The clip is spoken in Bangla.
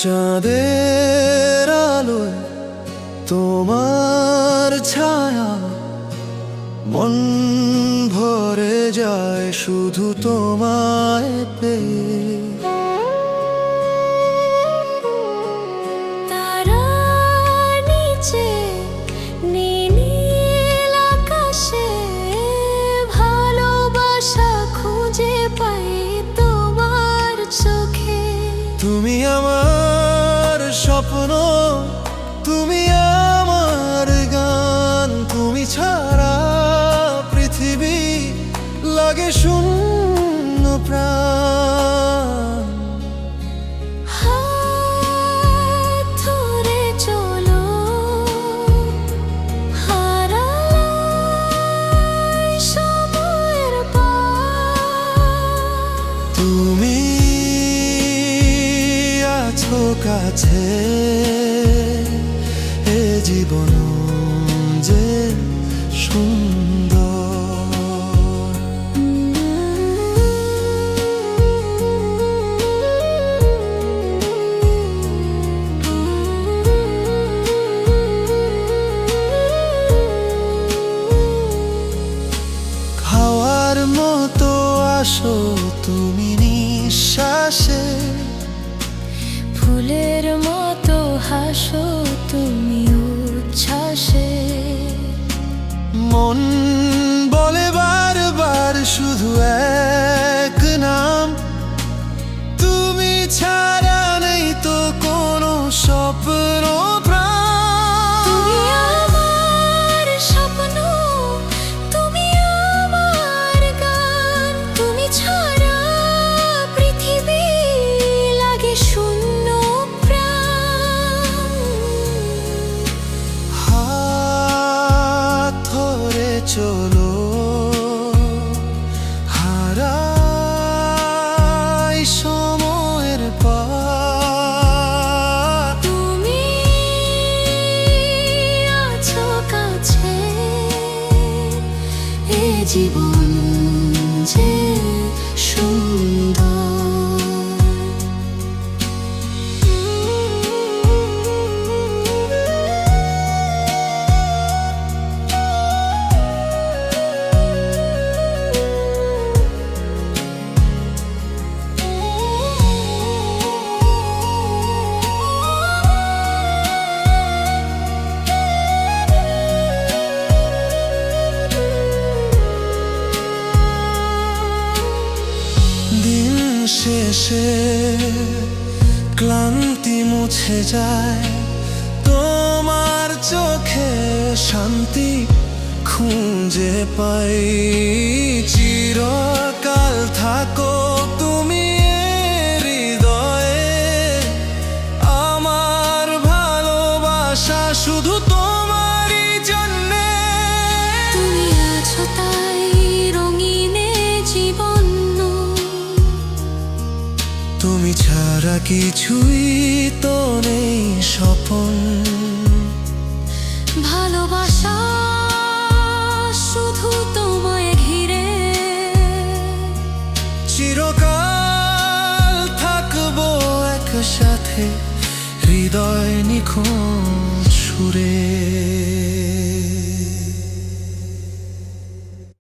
চাঁদের আলোয় তোমার ছায়া মন ভরে যায় শুধু তোমায় পেয়ে। স্বপ্ন তুমি আমার গান তুমি ছাড়া পৃথিবী লাগে শূন্য প্রাণ। তুমি আছো কাছে। তুমি নিঃশ্বাসে। ফুলের মতো হাসো তুমি উচ্ছ্বাসে। মন চলো হারাই সময়ের তুমি আছো কাছে এ জীবন শেষে ক্লান্তি মুছে যায়। তোমার চোখে শান্তি খুঁজে পাই চিরকাল ছাড়া কিছুই তো নেই স্বপন। ভালোবাসা শুধু তোমায় ঘিরে। চিরকাল থাকব একসাথে হৃদয় নিখোঁজ সুরে।